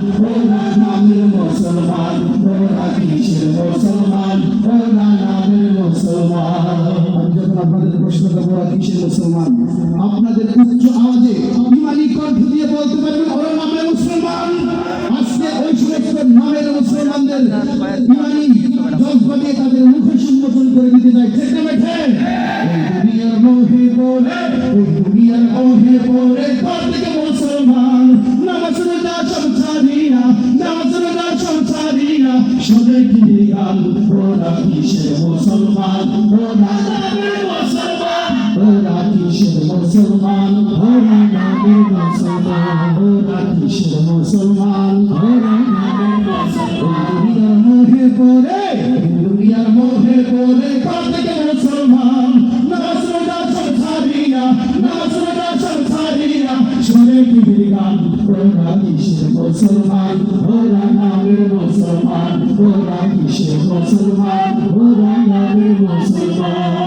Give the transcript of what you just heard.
নামের মুসলমান ওরা কিসের মুসলমান ওরা নামের মুসলমান আমি যখন আপনাদের প্রশ্ন করব কিসের মুসলমান আপনাদের উচ্চ আওয়াজে ইমানি কণ্ঠ দিয়ে বলতে পারবেন ওরা নামের মুসলমান আজকে ওই সমস্ত নামের মুসলমানদের ইমানি জজ্বা দিয়ে তাদের মুখে সম্বোধন করে দিতে চাই ঠিক না বেঠে দুনিয়ার মোহে পড়ে দুনিয়ার মোহে পড়ে সবে কি ওরা কিসের মুসলমান ওরা মুসলমান ওরা কিসের মুসলমান ওরা নামের মুসলমান ওরা কিসের মুসলমান ওরা নামের মুসলমান দুনিয়ার মোহে পড়ে দুনিয়ার মোহে পড়ে ঘর মুসলমান নামাজ রোজা সব ছাড়িয়া নামাজ রোজা সব ছাড়িয়া সবে কি ওরা কিসের মুসলমান সে মুসলমান ভোরা নামে মুসলমান